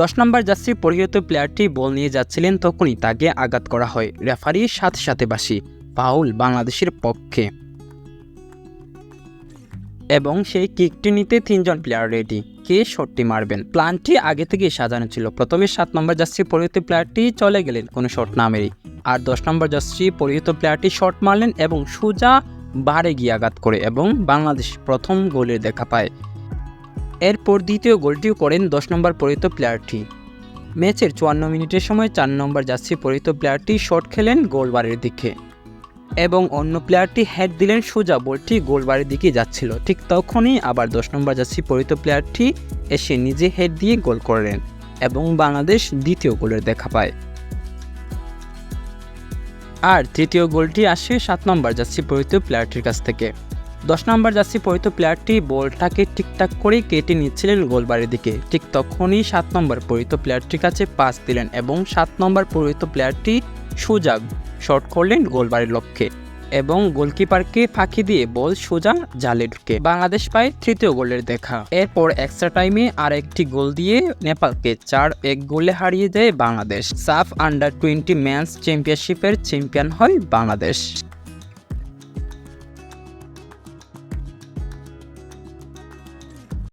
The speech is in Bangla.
দশ নম্বর যাত্রী পরিহিত প্লেয়ারটি বল নিয়ে যাচ্ছিলেন তখনই তাকে আঘাত করা হয়। রেফারি সাথে সাথে বাসি ফাউল বাংলাদেশের পক্ষে। এবং সেই কিকটি নিতে তিনজন প্লেয়ার রেডি। কে শটটি মারবেন? প্ল্যানটি আগে থেকেই সাজানো ছিল। প্রথমে সাত নম্বর যাত্রী পরিহিত প্লেয়ারটি চলে গেলেন কোনো শট না মেরেই। আর দশ নম্বর যাত্রী পরিহিত প্লেয়ারটি শট মারলেন এবং সোজা বারে গিয়ে আঘাত করে এবং বাংলাদেশ প্রথম গোলের দেখা পায়। এরপর দ্বিতীয় গোলটিও করেন দশ নম্বর পরিহিত প্লেয়ারটি। ম্যাচের চুয়ান্ন মিনিটের সময় চার নম্বর যাত্রী পরিহিত প্লেয়ারটি শট খেলেন গোলবারের দিকে। এবং অন্য প্লেয়ারটি হেড দিলেন সোজা, বলটি গোলবারের দিকে যাচ্ছিল। ঠিক তখনই আবার দশ নম্বর যাত্রী পরিহিত প্লেয়ারটি এসে নিজে হেড দিয়ে গোল করলেন এবং বাংলাদেশ দ্বিতীয় গোলের দেখা পায়। আর তৃতীয় গোলটি আসে সাত নম্বর যাত্রী পরিহিত প্লেয়ারটির কাছ থেকে। দশ নম্বর যাত্রী পরিত প্লেয়ারটি বলটাকে ঠিকঠাক করে কেটে নিচ্ছিলেন গোলবারের দিকে। ঠিক তখনই সাত নম্বর পরিহিত প্লেয়ারটির কাছে পাস দিলেন এবং সাত নম্বর পরিহিত প্লেয়ারটি সোজা শট করলেন গোলবারের লক্ষ্যে এবং গোলকিপারকে ফাঁকি দিয়ে বল সোজা জালে ঢুকে। বাংলাদেশ পায় তৃতীয় গোলের দেখা। এরপর এক্সট্রা টাইমে আর একটি গোল দিয়ে নেপালকে চার এক গোলে হারিয়ে দেয় Bangladesh. SAFF under twenty men's চ্যাম্পিয়নশিপের চ্যাম্পিয়ন হয় বাংলাদেশ।